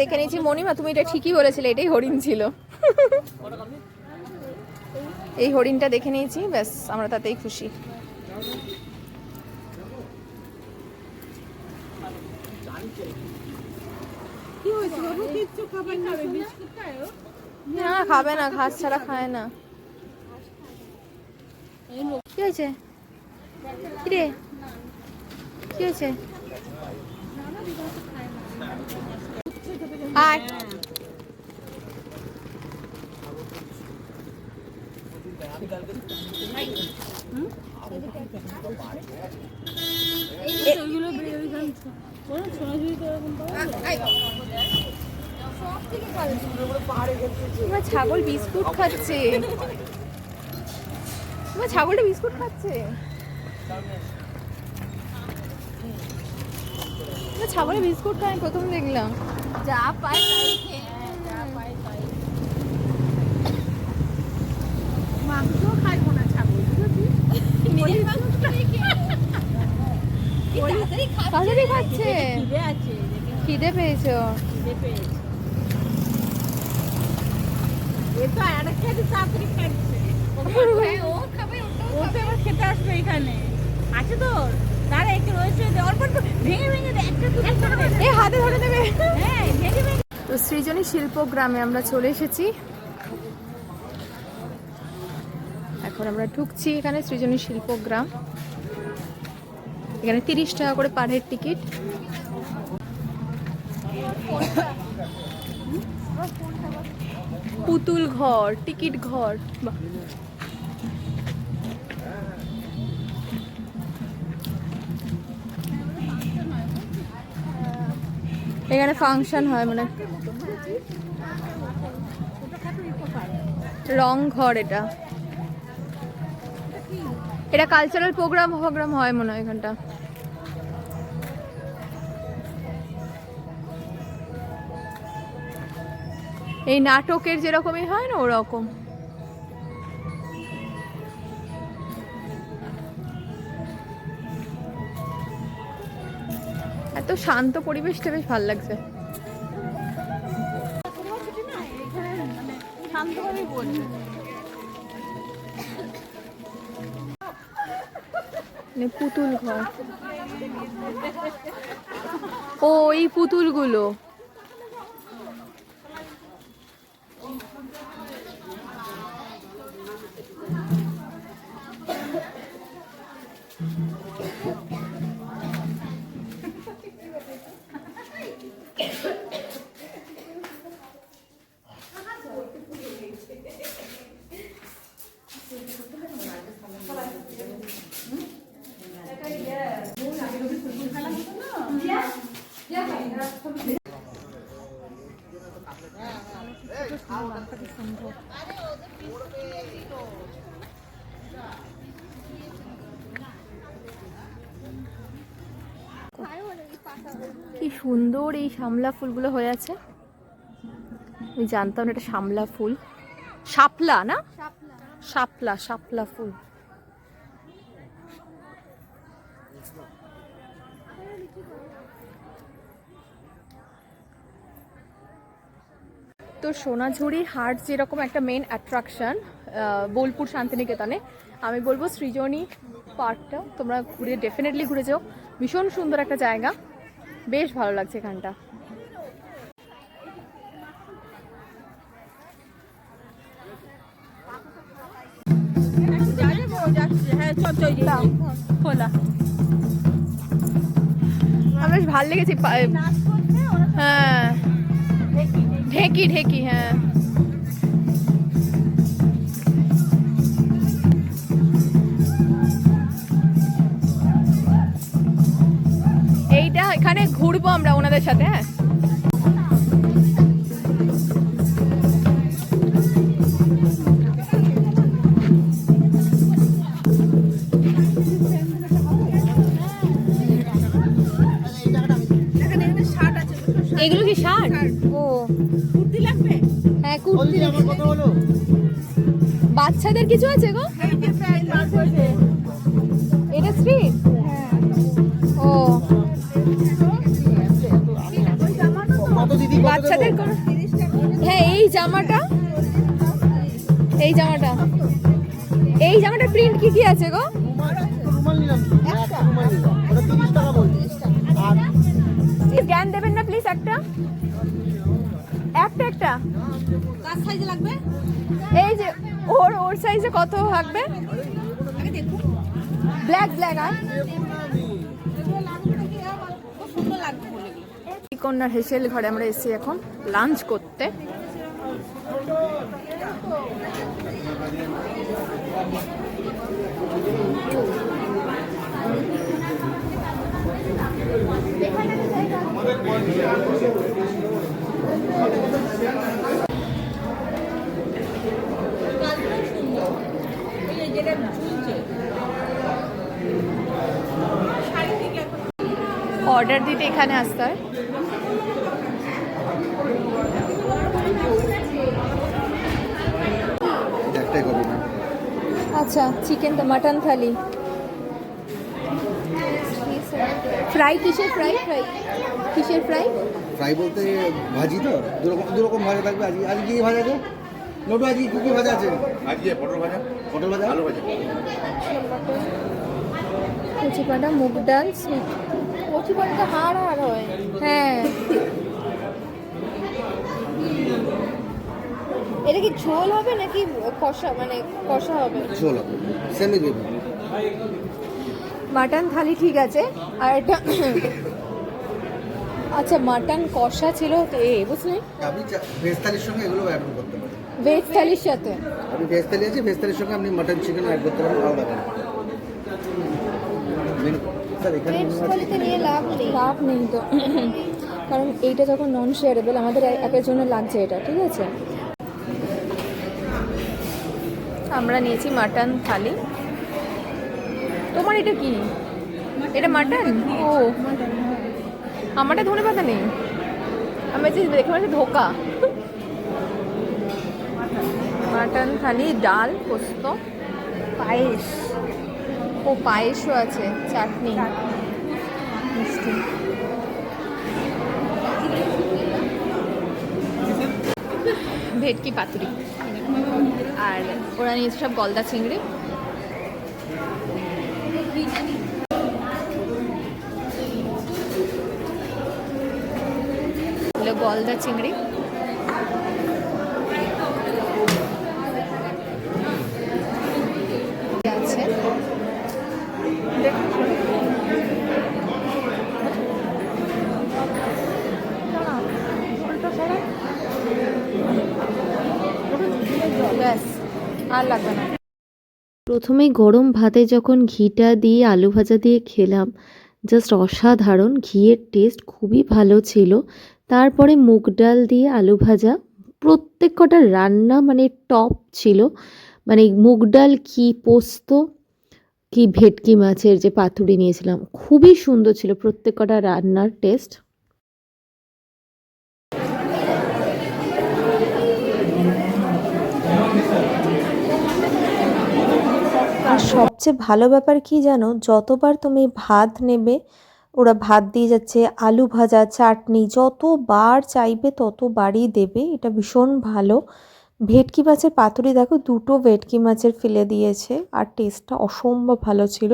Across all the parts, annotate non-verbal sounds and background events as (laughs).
দেখে নিয়েছি। মণিমা তুমি এটা ঠিকই বলেছিলে এটাই হরিণ ছিল। এই হরিণটা দেখে নিয়েছি ব্যাস আমরা তাতেই খুশি। না? খাবে না ঘাস ছাড়া খায় না। কি হয়েছে? কি রে কি হয়েছে? ছাগল বিস্কুট খাচ্ছে। ছাগলটা বিস্কুট খাচ্ছে। ছাগলে বিস্কুট খায় প্রথম দেখলাম। যা পাই তাই যা পাই তাই। মাংস খাইবো না ছাগল (laughs) তাড়াতাড়ি খাচ্ছে খিদে আছে দেখে খিদে পেয়েছে। এ তো আর একটা তাড়াতাড়ি খাচ্ছে। ও খাবে ও খেতে আসবে এখানে। আছে তোর? তারা একটু রয়েছে অল্প অল্প ভেঙে ভেঙে দে একটা দুটো করে দে। এ হাতে ধরে দেবে হ্যাঁ ভেঙে ভেঙে। তো সৃজনী শিল্পগ্রামে আমরা চলে এসেছি। এখন আমরা ঢুকছি এখানে সৃজনী শিল্প গ্রাম। এখানে তিরিশ টাকা করে পার হেড টিকিট। পুতুল ঘর টিকিট ঘর বাহ। এখানে ফাংশন হয় মানে রং ঘর এটা। এটা কালচারাল প্রোগ্রাম প্রোগ্রাম হয় মনে হয় এখানটা। এই নাটকের যেরকমই হয় না, ওরকম। এত শান্ত পরিবেশটা বেশ ভালো লাগছে। মানে পুতুল ঘর। ও এই পুতুলগুলো। সুন্দর এই শামলা ফুলগুলো হয়ে আছে। আমি জানতাম না এটা শামলা ফুল। শাপলা না? শাপলা শাপলা ফুল। তো সোনাঝুরির হাট যেরকম একটা মেন অ্যাট্রাকশন বোলপুর শান্তিনিকেতনে, আমি বলব সৃজনী পার্কটা তোমরা ঘুরে ডেফিনেটলি ঘুরে যাও। ভীষণ সুন্দর একটা জায়গা। বেশ ভালো লাগছে এখানটা। হ্যাঁ চল চল খোলা আমার বেশ ভালো লেগেছে, পা- নাচ করছে ওরা হ্যাঁ। ঢেকি ঢেকি হ্যাঁ। ঘুরবো সাথে হ্যাঁ? এগুলো কি শার্ট? ও। কুর্তি লাগবে? হ্যাঁ কুর্তি বাচ্চাদের কিছু আছে গো? বাচ্চাদের হ্যাঁ এই জামাটা এই জামাটা। এই জামাটা প্রিন্ট কি কি আছে গো? জ্ঞান দেবেন না প্লিজ একটা। একটা একটা। কার সাইজে লাগবে? এই যে ওর ওর সাইজে কত থাকবে ব্ল্যাক ব্ল্যাক আর এগুলো লাগবে নাকি আবার খুব সুন্দর লাগবে বলে এগুলো। কন্যার হেসেল ঘরে আমরা এসেছি এখন লাঞ্চ করতে অর্ডার দিতে এখানে আসতে হয় একটাই কপি না আচ্ছা চিকেন মাটন থালি। ফ্রাই কিসের ফ্রাই ফ্রাই কিসের ফ্রাই ফ্রাই বলতে ভাজি তো? দুরকম দুরকম ভাজা থাকবে। আজকে আজকে কি ভাজা আছে? নোটু আজকে কি কি ভাজা আছে? আজকে পটল ভাজা। পটল ভাজা? আলু ভাজা। কচি পাটা মুগ ডাল সুপ কচি পাটা হাড় হাড় হয়। হ্যাঁ। এটা কি ঝোল হবে নাকি কষা মানে কষা হবে? ঝোল হবে। সেমি গ্রেভি মাটন থালি ঠিক আছে। আর এটা আচ্ছা মাটন কষা ছিল তো এ বুঝলি? আপনি ভেজ থালির সঙ্গে এগুলো অ্যাড করতে পারেন। ভেজ থালির সাথে। আপনি ভেজ থালি আছে ভেজ থালির সঙ্গে আপনি মাটন চিকেন অ্যাড করতে পারেন ভালো লাগে নিয়ে লাভ নেই। লাভ নেই তো। কারণ এইটা যখন নন শেয়ারেবল আমাদের একের জন্য লাগছে এটা ঠিক আছে? আমরা নিয়েছি মাটন থালি। তোমার এটা কি? এটা মাটন? ও। আমারটা ধনে পাতা নেই। আমি দেখে পাচ্ছি ধোকা। মাটন থালি, ডাল, পোস্ত, পায়েস। ও, পায়েসও আছে, চাটনি। মিষ্টি। ভেটকি পাতুরি। আর ওরা নিয়েছে সব গলদা চিংড়ি। গলদা চিংড়ি। প্রথমে গরম ভাতে যখন ঘিটা দিয়ে আলু ভাজা দিয়ে খেলাম জাস্ট অসাধারণ, ঘিয়ের টেস্ট খুবই ভালো ছিল। তারপরে মুগ ডাল দিয়ে আলু ভাজা, প্রত্যেক কটা রান্না মানে টপ ছিল। মানে মুগ ডাল কি পোস্ত, কি ভেটকি মাছের যে পাতুরি নিয়েছিলাম, খুবই সুন্দর ছিল প্রত্যেক কটা রান্নার টেস্ট আর সবচেয়ে ভালো ব্যাপার কি জানো? যতবার তুমি ভাত নেবে, ওরা ভাত দিয়ে যাচ্ছে, আলু ভাজা, চাটনি, যতবার চাইবে ততবারই দেবে। এটা ভীষণ ভালো। ভেটকি মাছের পাতুরি দেখো, দুটো ভেটকি মাছের ফেলে দিয়েছে আর টেস্টটা অসম্ভব ভালো ছিল।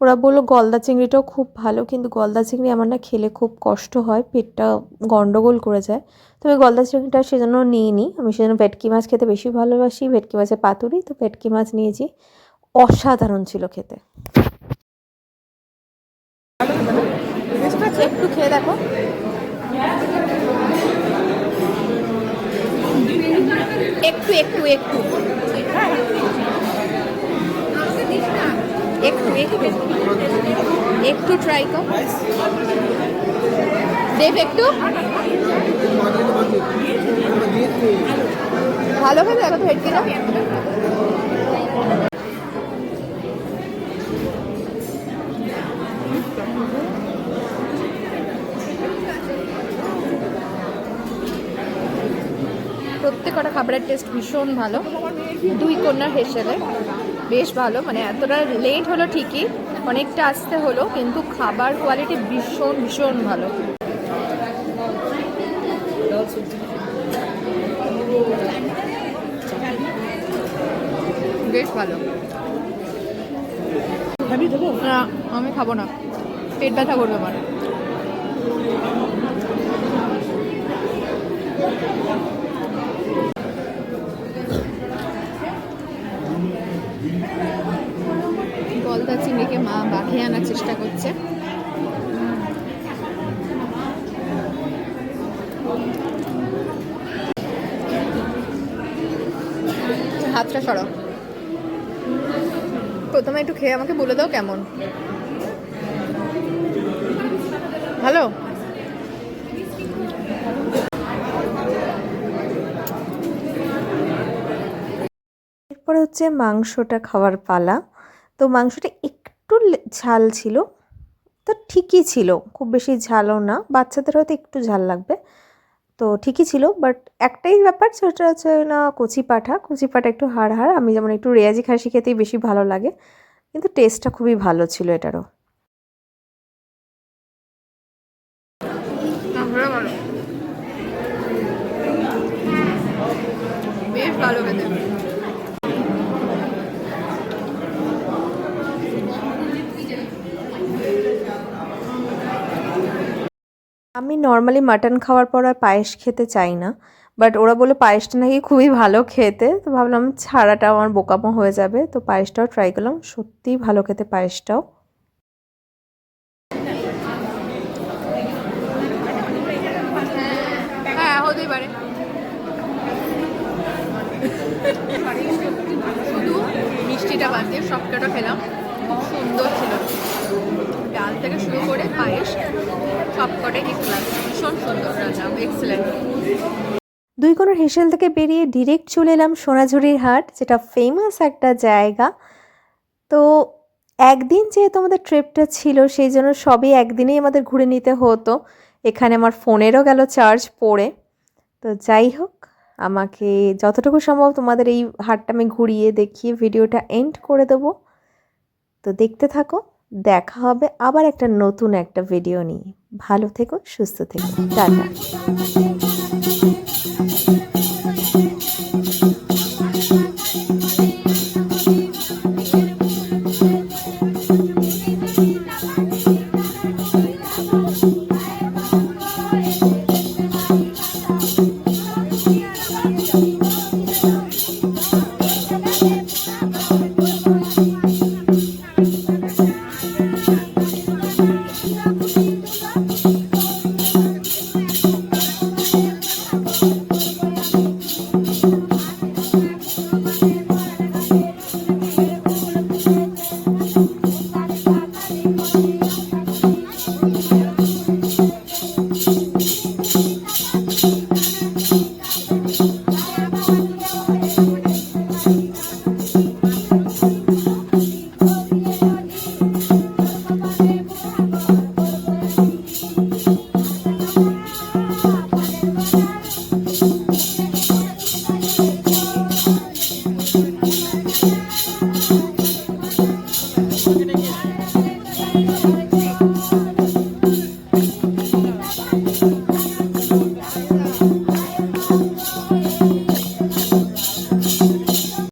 ওরা বলল, গলদা চিংড়িটাও খুব ভালো, কিন্তু গলদা চিংড়ি আমার না খেলে খুব কষ্ট হয়, পেটটা গন্ডগোল করে যায়। তো আমি গলদা চিংড়িটা সেজন্য নিইনি। আমি সেজন্য ভেটকি মাছ খেতে বেশি ভালোবাসি। ভেটকি মাছের পাতুরি, তো ভেটকি মাছ নিয়েছি। অসাধারণ ছিল খেতে। একটু খেয়ে দেখো। একটু একটু একটু। একটু একটু। একটু ট্রাই কর। দেব একটু। ভালো খেতে দেখো তো প্রত্যেকটা খাবারের টেস্ট ভীষণ ভালো। দুই কন্যার হেসেলে। বেশ ভালো মানে এতটা লেট হলো ঠিকই, অনেকটা আসতে হলো, কিন্তু খাবার কোয়ালিটি ভীষণ ভীষণ ভালো। বেশ ভালো। না, আমি খাব না। পেট ব্যথা করবে আমার। গলদা চিংড়িকে মা বাঁধিয়ে আনার চেষ্টা করছে। হাতটা সরাও। প্রথমে একটু খেয়ে আমাকে বলে দাও কেমন। ভালো এরপরে হচ্ছে মাংসটা খাওয়ার পালা। তো মাংসটা একটু ঝাল ছিল, তো ঠিকই ছিল, খুব বেশি ঝালও না, বাচ্চাদের হয়তো একটু ঝাল লাগবে, তো ঠিকই ছিল, বাট একটাই ব্যাপার সেটা হচ্ছে না কচি পাঠা কচি পাঠা একটু হাড় হাড়, আমি যেমন একটু রেয়াজি খাসি খেতেই বেশি ভালো লাগে, কিন্তু টেস্টটা খুবই ভালো ছিল এটারও বেশ ভালো খেতে আমি নর্মালি মাটন খাওয়ার পর আর পায়েস খেতে চাই না। বাট ওরা বলে পায়েসটা নাকি খুবই ভালো খেতে। তো ভাবলাম ছাড়াটা আমার বোকামো হয়ে যাবে। তো পায়েসটাও ট্রাই করলাম। সত্যিই ভালো খেতে পায়েসটাও। হ্যাঁ শুধু মিষ্টিটা বাদ দিয়ে সবকটা খেলাম। খুব সুন্দর ছিল। ডাল থেকে শুরু করে পায়েস সবকটাই দেখলাম ভীষণ সুন্দর রান্না এক্সেলেন্ট দুই কোণের হেসেল থেকে বেরিয়ে ডিরেক্ট চলে এলাম সোনাঝুরির হাট, যেটা ফেমাস একটা জায়গা। তো একদিন যেহেতু আমাদের ট্রিপটা ছিল, সেই জন্য সবই একদিনেই আমাদের ঘুরে নিতে হতো। এখানে আমার ফোনেরও গেল চার্জ পড়ে। তো যাই হোক, আমাকে যতটুকু সম্ভব তোমাদের এই হাটটা আমি ঘুরিয়ে দেখিয়ে ভিডিওটা এন্ড করে দেবো। তো দেখতে থাকো। দেখা হবে আবার একটা নতুন একটা ভিডিও নিয়ে। ভালো থেকো সুস্থ থেকো। টাটা।